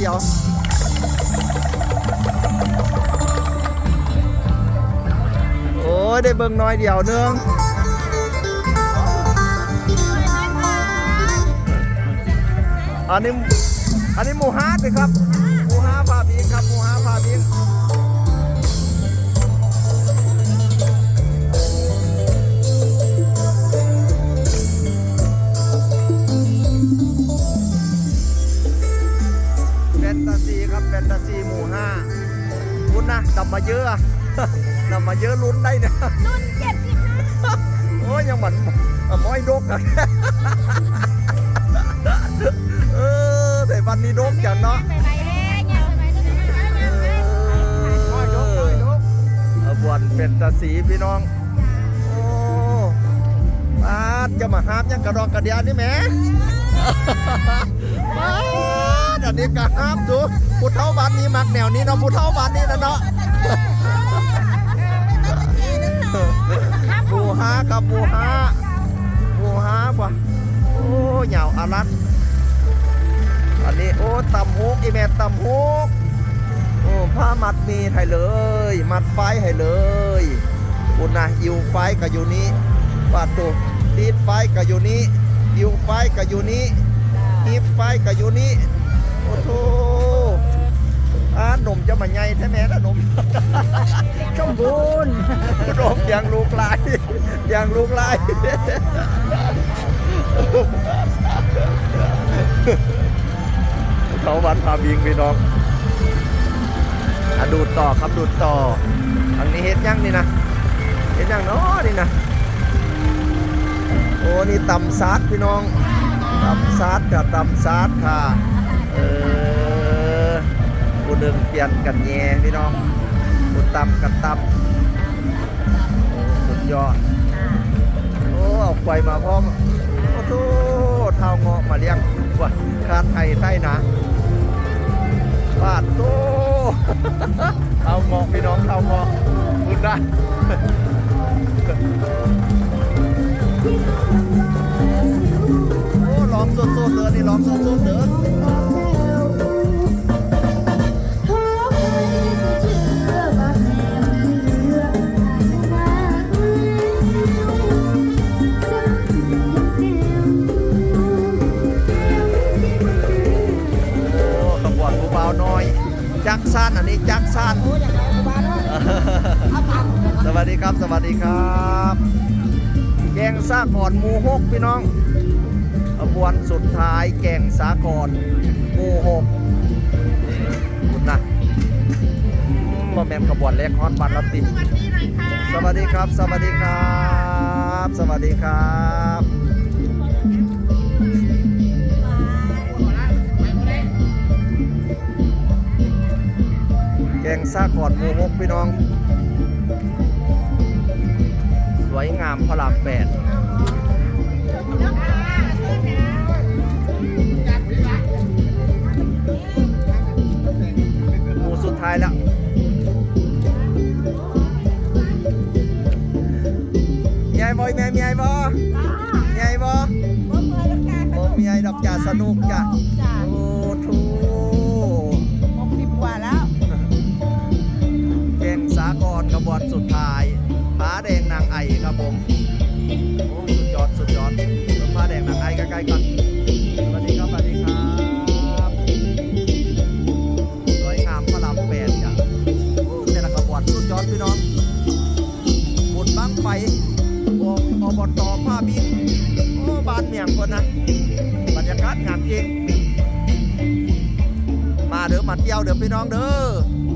เดี๋ยโอ้ยได้เบิ่งน้อยเดียวเนื่องอันนี้อันนี้หมูฮาร์ดเลยครับหมูฮาร์พาพิงครับหมูฮาร์พาพิง นตาซีครับแฟนตาซีหมู่ห้าคุณนนะนำมาเยอะอะนำมาเยอะลุ้นได้เนี่ยรุ่นเจ็ดสิบห้าโอ้ยยังเหมือนม้อยดกอะเออแต่วันนี้ดกจังเนาะไปไปแล้วเนี่ยไปไปเออเอาบวนเป็นตาสีพี่น้อง โอ้ปาดจะมาหามยังกระดอกกระเดียนี่แหม อันนี้ก็ห้ามดูผู้เท่าบ้านนี้มักแนวนี้เนาะผู้เท่าบ้านนี้นะเนาะหมูฮากับหมูฮาหมูฮาป่ะโอ้เหยาวอารัดอันนี้โอ้ตำฮกอีแม่ตำฮกโอ้ผ้ามัดมีให้เลย มัดไฟให้เลยคุณนะอิวไฟก็อยู่นี้ปาดตัวตีดไฟก็อยู่นี้อิวไฟก็อยู่นี้ฮีบไฟก็อยู่นี้ โอ้โธ่อ่าหนมจะมาใหญ่แท้แม่นะหนมสมบูรณ์รบยังลูกลายยังลูกลายเขาวันพาบิงพี่น้องอดูดต่อครับดูดต่ออันนี้เฮ็ดยังนี่นะเฮ็ดยังเนาะนี่นะโอ้นี่ตำซาดพี่น้องตำซาดกับตำซาดค่ะ เออผู้หนึ่งเปลี่ยนกันแย่พี่น้องผู้ตำกันตำโอ้สุดยอด โอ้เอาไฟมาพร้อมโอ้โหเท้าเงาะมาเลี้ยงว่าคาดไทยไทยนะบาดโตเท้าเงาะพี่น้องเท้าเงาะคุณได้ อ้ร้องสดๆเด้อนี่ร้องสดๆเด้อโอ้ขบวนผู้บ่าวน้อยจักสันอันนี้จักสันสวัสดีครับ สวัสดีครับ แกงสาก่อนหมูหกพี่น้อง ขบวนสุดท้ายแกงสาก่อนหมูหกคุณนะบ่แมนขบวนแรกฮอตบัตรลติสวัสดีหน่อยค่ะสวัสดีครับ สวัสดีครับ สวัสดีครับแกงซาขอดหมูหกพี่น้อง สวยงามพระรามแปด หมูสุดท้ายแล้วมีไอ้บอยแม่มีไอ้บอมีไอ้บอโอ้มีไอ้ดอกจ่าสนุกจ้ะจ้าโอ้ทูหกสิบกว่าแล้วเก่งสากรกระบวนสุดท้ายผาแดงนางไอครับผมโอ้สุดยอด สุดยอด งนางไอนสวัสดีครับสวัสดีครับสวยงามพระรามแปดจ้ะโอ้แต่ละกระบวนสุดยอดพี่น้องหมุนบังไฟอ้อบตผ้าบินโอ้บ้านเมียงคนนะบรรยากาศงามจริงมาเด้อมาเที่ยวเด้อพี่น้องเด้อ